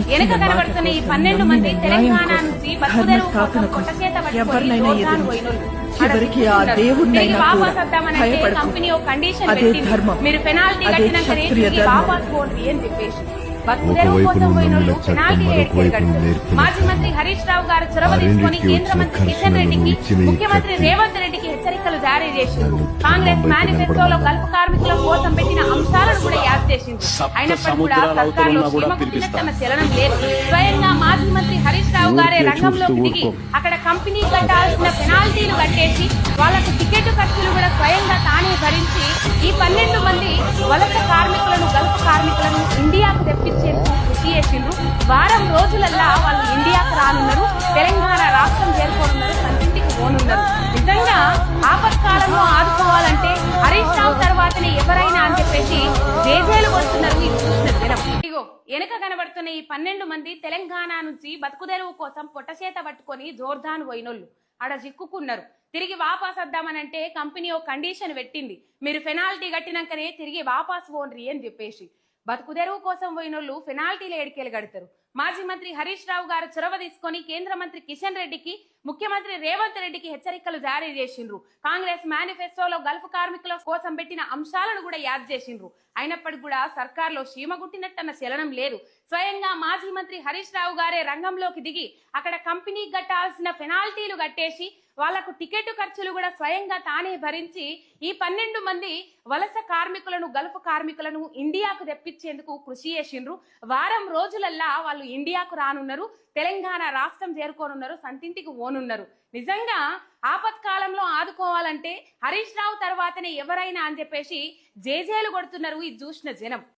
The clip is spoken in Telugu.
ఇచ్చిన వెనక కనబడుతున్న ఈ పన్నెండు మంది తెలంగాణ నుంచి బతుకుదెరువు కోసం స్థాపన కొట్ట చేత కోసం పట్టుకొని ఎవరినైనా జోర్దాను ఎదిరించి, పోయినోళ్ళు. చివరికి ఆ భయపడకు. కంపెనీ ఒక కండిషన్. ధర్మం. మీరు పెనాల్టీ తిరిగి ధర్మం. వాపస్ పోండి అని చెప్పేసి పోయినోళ్ళు నమ్మిన చట్టం. నేర్పిన మాజీ మంత్రి హరీష్ రావు గారు చొరవ తీసుకొని కేంద్ర మంత్రి కిషన్ రెడ్డికి ముఖ్యమంత్రి. రేవంత్ రెడ్డికి హెచ్చరికలు జారీ చేసింది నన్ను కాంగ్రెస్ మేనిఫెస్టోలో. గల్ఫ్ కార్మికుల కోసం చేసింది అయినప్పటికీ కూడా సర్కార్లో చలనం లేదు. స్వయంగా మాజీ మంత్రి హరీష్ రావు గారే రంగంలోకి దిగి. అక్కడ కంపెనీ కట్టాల్సిన పెనాల్టీలు కట్టేసి వాళ్ళకు టికెట్ ఖర్చులు కూడా స్వయంగా తానే భరించి ఈ పన్నెండు మంది వలస కార్మికులను గల్ఫ్ కార్మికులను ఇండియాకు తెప్పించేందుకు కృషి చేసిండ్రు. వారం రోజులల్లా వాళ్ళు ఇండియాకు రానున్నారు. తెలంగాణ రాష్ట్రం చేరుకోనున్నారు. సంతింటికి పోనున్నారు. నిజంగా వెనక కనబడుతున్న ఈ పన్నెండు మంది తెలంగాణ నుంచి బతుకుదెరువు కోసం పొట్టచేత పట్టుకొని జోర్దాన్ పోయినోళ్ళు. ఆడ చిక్కుకున్నారు. తిరిగి వాపాస్ వద్దామనంటే కంపెనీ ఓ కండిషన్ పెట్టింది. మీరు పెనాల్టీ కట్టినాకనే తిరిగి వాపాస్ పోండ్రి అని చెప్పేసి. బతుకుదెరువు కోసం పోయినోళ్ళు పెనాల్టీలు ఏడికేలు కడతారు. మాజీ మంత్రి హరీష్ రావు గారు చొరవ తీసుకొని కేంద్ర మంత్రి కిషన్ రెడ్డికి ముఖ్యమంత్రి రేవంత్ రెడ్డికి హెచ్చరికలు జారీ చేసిండ్రు. కాంగ్రెస్ మేనిఫెస్టోలో గల్ఫ్ కార్మికుల కోసం పెట్టిన అంశాలను కూడా యాద్ చేసిండ్రు. అయినప్పటికీ కూడా సర్కార్లో చీమగుట్టినట్టన్న చలనం లేదు. స్వయంగా మాజీ మంత్రి హరీష్ రావు గారే రంగంలోకి దిగి అక్కడ కంపెనీ కట్టాల్సిన పెనాల్టీలు కట్టేసి వాళ్ళకు టికెట్ ఖర్చులు కూడా స్వయంగా తానే భరించి ఈ పన్నెండు మంది వలస కార్మికులను గల్ఫ్ కార్మికులను ఇండియాకు తెప్పించేందుకు కృషి చేసిండ్రు. వారం రోజులల్లా వాళ్ళు ఇండియాకు రానున్నారు తెలంగాణ రాష్ట్రం చేరుకోనున్నారు సంతింటికి ఓనున్నారు నిజంగా ఆపత్కాలంలో ఆదుకోవాలంటే హరీష్ రావు తర్వాతనే ఎవరైనా అని చెప్పేసి జేజేలు కొడుతున్నారు ఇది చూసిన జనం.